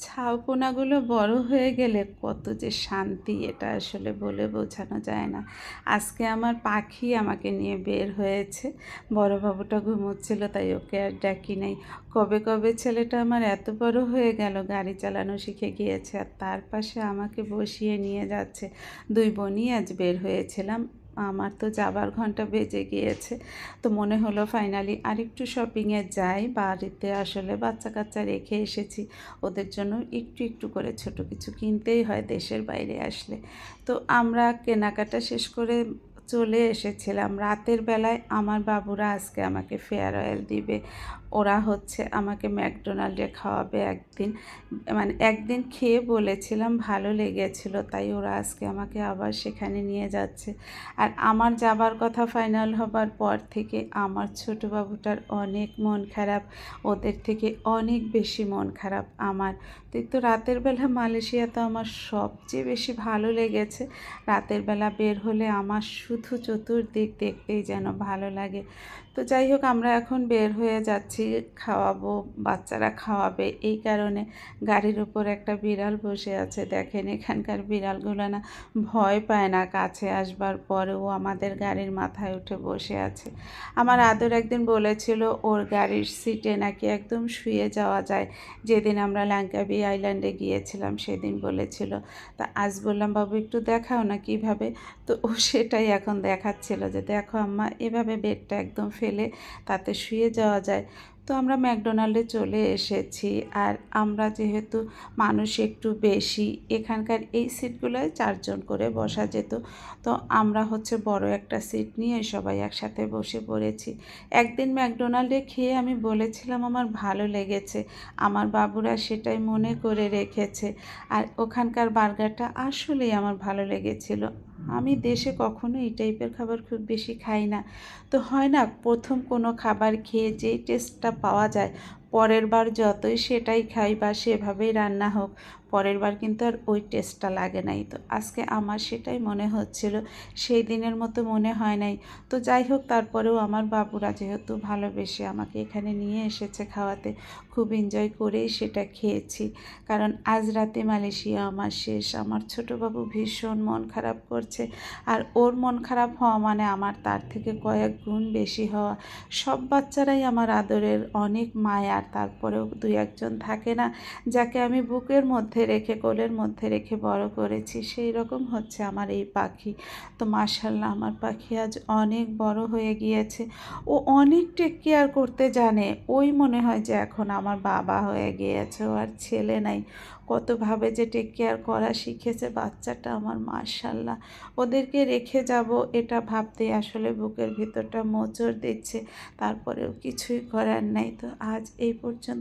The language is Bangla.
ছাউপোনাগুলো বড় হয়ে গেলে কত যে শান্তি এটা আসলে বলে বোঝানো যায় না। আজকে আমার পাখি আমাকে নিয়ে বের হয়েছে। বড় বাবুটা ঘুমোচ্ছিল, তাই ওকে আর ডাকি নাই। কবে কবে ছেলেটা আমার এত বড় হয়ে গেল, গাড়ি চালানো শিখে গিয়েছে, আর তার পাশে আমাকে বসিয়ে নিয়ে যাচ্ছে। দুই বোনই আজ বের হয়েছিলাম। আমার তো যাবার ঘণ্টা বেজে গিয়েছে। তো মনে হলো ফাইনালি আরেকটু শপিংয়ে যাই। বাড়িতে আসলে বাচ্চা কাচ্চা রেখে এসেছি। ওদের জন্য একটু একটু করে ছোট কিছু কিনতেই হয় দেশের বাইরে আসলে। তো আমরা কেনাকাটা শেষ করে চলে এসেছিলাম। রাতের বেলায় আমার বাবুরা আজকে আমাকে ফেয়ার অয়েল দিবে। ওরা হচ্ছে আমাকে ম্যাকডোনাল্ডে খাওয়াবে একদিন। মানে একদিন খেয়ে বলেছিলাম ভালো লেগেছিল, তাই ওরা আজকে আমাকে আবার সেখানে নিয়ে যাচ্ছে। আর আমার যাবার কথা ফাইনাল হবার পর থেকে আমার ছোটো বাবুটার অনেক মন খারাপ, ওদের থেকে অনেক বেশি মন খারাপ আমার। তুই তো রাতের বেলা মালয়েশিয়া তো আমার সবচেয়ে বেশি ভালো লেগেছে। রাতের বেলা বের হলে আমার শুধু চতুর্দিক দেখতেই যেন ভালো লাগে। তো যাই হোক, আমরা এখন বের হয়ে যাচ্ছি। খাওয়াবো, বাচ্চারা খাওয়াবে। এই কারণে গাড়ির উপর একটা বিড়াল বসে আছে। দেখেন, এখানকার বিড়ালগুলো না ভয় পায় না কাছে আসবার পরেও আমাদের গাড়ির মাথায় উঠে বসে আছে। আমার আদর একদিন বলেছিল, ওর গাড়ির সিটে নাকি একদম শুয়ে যাওয়া যায়। যেদিন আমরা ল্যাঙ্কাবি আইল্যান্ডে গিয়েছিলাম, সেদিন বলেছিল, তা আজ বললাম, বাবু, একটু দেখাও না কীভাবে? তো ও সেটাই এখন দেখাচ্ছিল যে, দেখো আম্মা, এভাবে বেডটা একদম ফেলে তাতে শুয়ে যাওয়া যায়। তো আমরা ম্যাকডোনাল্ডে চলে এসেছি আর আমরা যেহেতু মানুষ একটু বেশি, এখানকার এই সিটগুলোয় চারজন করে বসা যেত। তো আমরা হচ্ছে বড় একটা সিট নিয়ে সবাই একসাথে বসে পড়েছি। একদিন ম্যাকডোনাল্ডে খেয়ে আমি বলেছিলাম, আমার ভালো লেগেছে, আমার বাবুরা সেটাই মনে করে রেখেছে। আর ওখানকার বার্গারটা আসলেই আমার ভালো লেগেছিল। আমি দেশে কখনো এই টাইপের খাবার খুব বেশি খাই না। তো হয় না, প্রথম কোনো খাবার খেয়ে যেই টেস্টটা পাওয়া যায়, পরের বার যতই সেটাই খাই বা সেভাবেই রান্না হোক পরের বার কিন্তু আর ওই টেস্টটা লাগে নাই। তো আজকে আমার সেটাই মনে হচ্ছিল, সেই দিনের মতো মনে হয় নাই। তো যাই হোক, তারপরেও আমার বাবুরা যেহেতু ভালোবেসে আমাকে এখানে নিয়ে এসেছে খাওয়াতে, খুব এনজয় করেই সেটা খেয়েছি। কারণ আজ রাতে মালয়েশিয়া আমার শেষ। আমার ছোটো বাবু ভীষণ মন খারাপ করছে। আর ওর মন খারাপ হওয়া মানে আমার তার থেকে কয়েক গুণ বেশি হওয়া। সব বাচ্চারাই আমার আদরের অনেক মায়ার তারপরেও দুই একজন থাকে না, যাকে আমি বুকের মধ্যে মধ্যে রেখে, কোলের মধ্যে রেখে বড় করেছি। সেই রকম হচ্ছে আমার এই পাখি। তো মার্শাল্লাহ আমার পাখি আজ অনেক বড় হয়ে গিয়েছে। ও অনেক টেক কেয়ার করতে জানে। ওই মনে হয় যে এখন আমার বাবা হয়ে গিয়েছে। ও আর ছেলে নাই। কতভাবে যে টেক কেয়ার করা শিখেছে বাচ্চাটা আমার মার্শাল্লাহ ওদেরকে রেখে যাব, এটা ভাবতে আসলে বুকের ভিতরটা মোচড় দিচ্ছে। তারপরেও কিছুই করার নাই। তো আজ এই পর্যন্ত